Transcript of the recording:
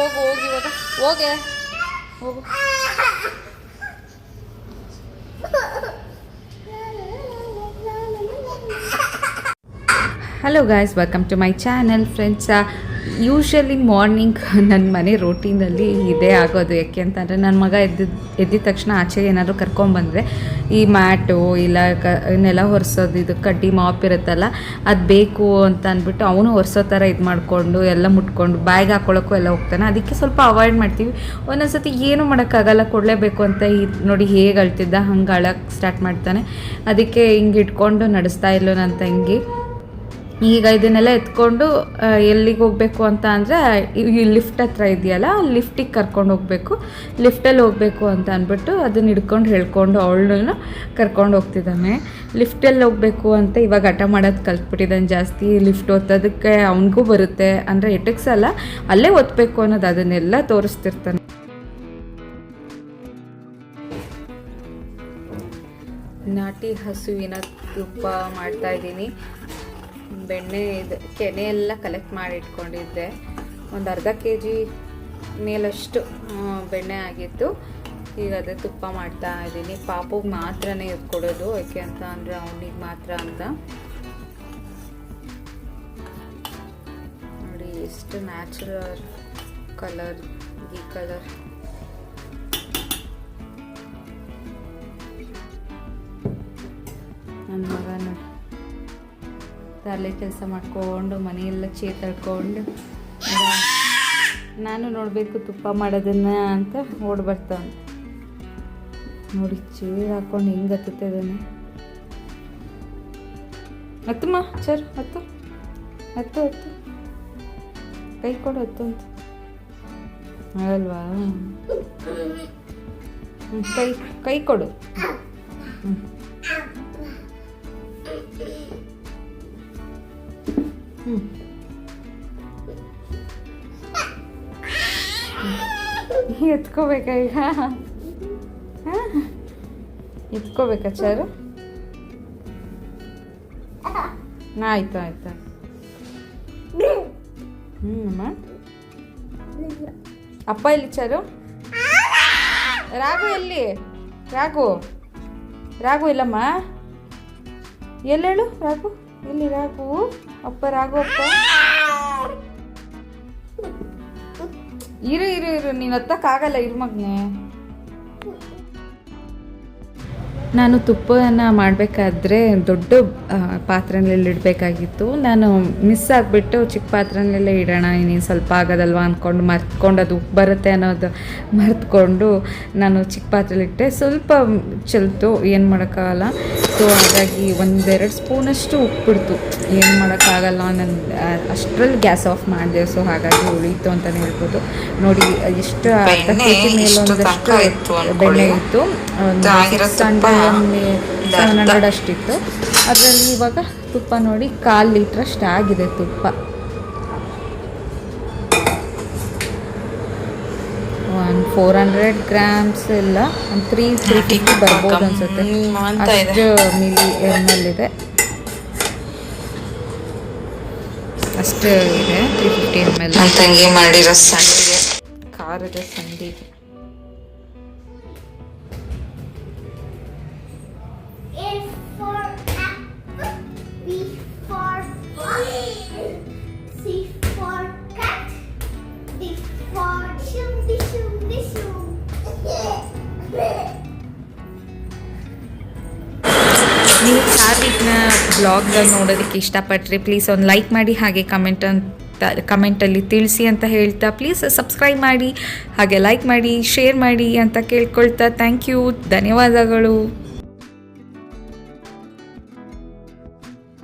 ಹೋಗೆ ಹೋಗು hello guys welcome to my channel friends Usually morning ನನ್ನ ಮನೆ ರೋಟೀನಲ್ಲಿ ಇದೇ ಆಗೋದು. ಯಾಕೆ ಅಂತಂದರೆ ನನ್ನ ಮಗ ಎದ್ದಿದ್ದು ಎದ್ದಿದ ತಕ್ಷಣ ಆಚೆ ಏನಾದರೂ ಕರ್ಕೊಂಬಂದರೆ ಈ ಮ್ಯಾಟು ಇಲ್ಲ ಕ, ನೆಲ ಒರೆಸೋದು, ಇದು ಕಡ್ಡಿ ಮಾಪ್ ಇರುತ್ತಲ್ಲ, ಅದು ಬೇಕು ಅಂತ ಅಂದ್ಬಿಟ್ಟು ಅವನು ಒರೆಸೋ ಥರ ಇದು ಮಾಡಿಕೊಂಡು ಎಲ್ಲ ಮುಟ್ಕೊಂಡು ಬ್ಯಾಗ್ ಹಾಕೊಳ್ಳೋಕ್ಕೂ ಎಲ್ಲ ಹೋಗ್ತಾನೆ. ಅದಕ್ಕೆ ಸ್ವಲ್ಪ ಅವಾಯ್ಡ್ ಮಾಡ್ತೀವಿ. ಒಂದೊಂದ್ಸತಿ ಏನೂ ಮಾಡೋಕ್ಕಾಗಲ್ಲ, ಕೊಡಲೇಬೇಕು ಅಂತ ನೋಡಿ ಹೇಗೆ ಅಳ್ತಿದ್ದ, ಹಂಗೆ ಅಳಕ್ಕೆ ಸ್ಟಾರ್ಟ್ ಮಾಡ್ತಾನೆ. ಅದಕ್ಕೆ ಹಿಂಗೆ ಇಟ್ಕೊಂಡು ನಡೆಸ್ತಾ ಇಲ್ಲೋ ನನ್ನ ತಂಗಿ. ಈಗ ಇದನ್ನೆಲ್ಲ ಎತ್ಕೊಂಡು ಎಲ್ಲಿಗೆ ಹೋಗಬೇಕು ಅಂತ ಅಂದರೆ, ಈ ಲಿಫ್ಟ್ ಹತ್ರ ಇದೆಯಲ್ಲ ಲಿಫ್ಟಿಗೆ ಕರ್ಕೊಂಡು ಹೋಗಬೇಕು. ಲಿಫ್ಟಲ್ಲಿ ಹೋಗಬೇಕು ಅಂತ ಅಂದ್ಬಿಟ್ಟು ಅದನ್ನ ಹಿಡ್ಕೊಂಡು ಹೇಳ್ಕೊಂಡು ಅವಳನ್ನು ಕರ್ಕೊಂಡು ಹೋಗ್ತಿದ್ದಾನೆ. ಲಿಫ್ಟಲ್ಲಿ ಹೋಗಬೇಕು ಅಂತ ಇವಾಗ ಹಠ ಮಾಡೋದು ಕಲ್ತ್ಬಿಟ್ಟಿದ್ದಾನೆ ಜಾಸ್ತಿ. ಲಿಫ್ಟ್ ಒತ್ತೋದಕ್ಕೆ ಅವನಿಗೂ ಬರುತ್ತೆ. ಅಂದರೆ ಎಟಕ್ಸಲ್ಲ ಅಲ್ಲೇ ಒತ್ತಬೇಕು ಅನ್ನೋದು ಅದನ್ನೆಲ್ಲ ತೋರಿಸ್ತಿರ್ತಾನೆ. ನಾಟಿ ಹಸುವಿನ ತುಪ್ಪ ಮಾಡ್ತಾ ಇದ್ದೀನಿ. ಬೆಣ್ಣೆ ಇದು ಕೆನೆ ಎಲ್ಲ ಕಲೆಕ್ಟ್ ಮಾಡಿ ಇಟ್ಕೊಂಡಿದ್ದೆ. ಒಂದು ಅರ್ಧ ಕೆ ಜಿ ಮೇಲಷ್ಟು ಬೆಣ್ಣೆ ಆಗಿತ್ತು. ಈಗ ಅದೇ ತುಪ್ಪ ಮಾಡ್ತಾ ಇದ್ದೀನಿ. ಪಾಪುಗೆ ಮಾತ್ರನೇ ಇದು ಯಾಕೆ ಅಂತ ಅಂದರೆ ಅವನಿಗೆ ಮಾತ್ರ ಅಂತ. ನೋಡಿ ಎಷ್ಟು ನ್ಯಾಚುರಲ್ ಕಲರ್ ಈ ಕಲರ್ ನನ್ನ ಮಗನ ತಲೆ ಕೆಲಸ ಮಾಡ್ಕೊಂಡು, ಮನೆಯೆಲ್ಲ ಚೇರ್ ತಳ್ಕೊಂಡು ನಾನು ನೋಡಬೇಕು ತುಪ್ಪ ಮಾಡೋದನ್ನ ಅಂತ ಓಡ್ ಬರ್ತಾನೆ. ನೋಡಿ ಚೇರ್ ಹಾಕೊಂಡು ಹಿಂಗೆ ಅದನ್ನು. ಹತ್ತಮ್ಮ, ಚರ್, ಹತ್ತು. ಹತ್ತು ಹತ್ತು. ಕೈ ಕೊಡು, ಹತ್ತು ಅಂತ. ಆಗಲ್ವಾ ಕೈ ಕೈ ಕೊಡು. ಹ್ಞೂ ಎತ್ಕೋಬೇಕಾ ಈಗ? ಎತ್ಕೋಬೇಕಾ ಚಾರು? ಆಯ್ತು ಆಯ್ತು ಹ್ಞೂ ಅಪ್ಪ ಎಲ್ಲಿ ಚಾರು? ರಾಘು ಎಲ್ಲಿ? ರಾಘು. ರಾಘು ಇಲ್ಲಮ್ಮ ಎಲ್ಲೇಳು ರಾಘು? ಎಲ್ಲಿ ರಾಘು? ಅಪ್ಪ ರಾಘು, ಅಪ್ಪ. ಇರು ಇರು ಇರು ನೀನು ಹತ್ತಕ್ಕಾಗಲ್ಲ ಇರು ಮಗ್ನೆ. ನಾನು ತುಪ್ಪನ ಮಾಡಬೇಕಾದ್ರೆ ದೊಡ್ಡ ಪಾತ್ರೆಯಲ್ಲಿ ಪಾತ್ರೆನಲ್ಲಿ ಇಡಬೇಕಾಗಿತ್ತು. ನಾನು ಮಿಸ್ ಆಗಿಬಿಟ್ಟು ಚಿಕ್ಕ ಪಾತ್ರೆನಲ್ಲೇ ಇಡೋಣ ಇನ್ನೇನು ಸ್ವಲ್ಪ ಆಗೋದಲ್ವ ಅಂದ್ಕೊಂಡು ಮರ್ತ್ಕೊಂಡು ಅದು ಉಪ್ಪು ಬರುತ್ತೆ ಅನ್ನೋದು ಮರ್ತ್ಕೊಂಡು ನಾನು ಚಿಕ್ಕ ಪಾತ್ರೆಲಿಟ್ಟೆ ಸ್ವಲ್ಪ ಚೆಲ್ತು ಏನು ಮಾಡೋಕ್ಕಾಗಲ್ಲ. ಸೊ ಹಾಗಾಗಿ ಒಂದೆರಡು ಸ್ಪೂನಷ್ಟು ಉಪ್ಪಿಡ್ತು ಏನು ಮಾಡೋಕ್ಕಾಗಲ್ಲ ನನ್ನ ಅಷ್ಟರಲ್ಲಿ ಗ್ಯಾಸ್ ಆಫ್ ಮಾಡಿದೆ. ಸೊ ಹಾಗಾಗಿ ಉಳೀತು ಅಂತಲೇ ಹೇಳ್ಬೋದು. ನೋಡಿ ಎಷ್ಟು ಅರ್ಧ ಬೆಣ್ಣೆ ಕೆ ಜಿ ಮೇಲೆ ಒಂದಷ್ಟು. ಬೆಣ್ಣೆ ಇತ್ತು. ಒಂದು ಸೆವೆನ್ ಹಂಡ್ರೆಡ್ ಅಷ್ಟಿತ್ತು ಅದರಲ್ಲಿ ಇವಾಗ ತುಪ್ಪ ನೋಡಿ ಕಾಲು ಲೀಟ್ರಷ್ಟು ಆಗಿದೆ ತುಪ್ಪ. ಒಂದು ಫೋರ್ ಹಂಡ್ರೆಡ್ ಗ್ರಾಮ್ಸ್ ಎಲ್ಲ ಒಂದು ತ್ರೀ ತ್ರೀ ಫಿಫ್ಟಿ ಬರ್ಬೋದು ಅನ್ಸುತ್ತೆ. ಅಷ್ಟು ಮಿಲಿ ಎಂ ಎಲ್ ಇದೆ ಅಷ್ಟು ಇದೆ ತ್ರೀ ಫಿಫ್ಟಿ ಎಂ ಎಲ್ ತಂಗಿ ಮಾಡಿರೋ ಸಂಡಿಗೆ. ಖಾರದ ಸಂಡಿಗೆ. ನೀವು ಚಾರ್ವಿಕ್ನ ಬ್ಲಾಗ್ನ ನೋಡೋದಕ್ಕೆ ಇಷ್ಟಪಟ್ಟರೆ ಪ್ಲೀಸ್ ಒಂದು ಲೈಕ್ ಮಾಡಿ ಹಾಗೆ ಕಮೆಂಟ್ ಅಂತ, ಕಮೆಂಟಲ್ಲಿ ತಿಳಿಸಿ ಅಂತ ಹೇಳ್ತಾ ಪ್ಲೀಸ್ ಸಬ್ಸ್ಕ್ರೈಬ್ ಮಾಡಿ ಹಾಗೆ ಲೈಕ್ ಮಾಡಿ, ಶೇರ್ ಮಾಡಿ ಅಂತ ಕೇಳ್ಕೊಳ್ತಾ ಥ್ಯಾಂಕ್ ಯು, ಧನ್ಯವಾದಗಳು.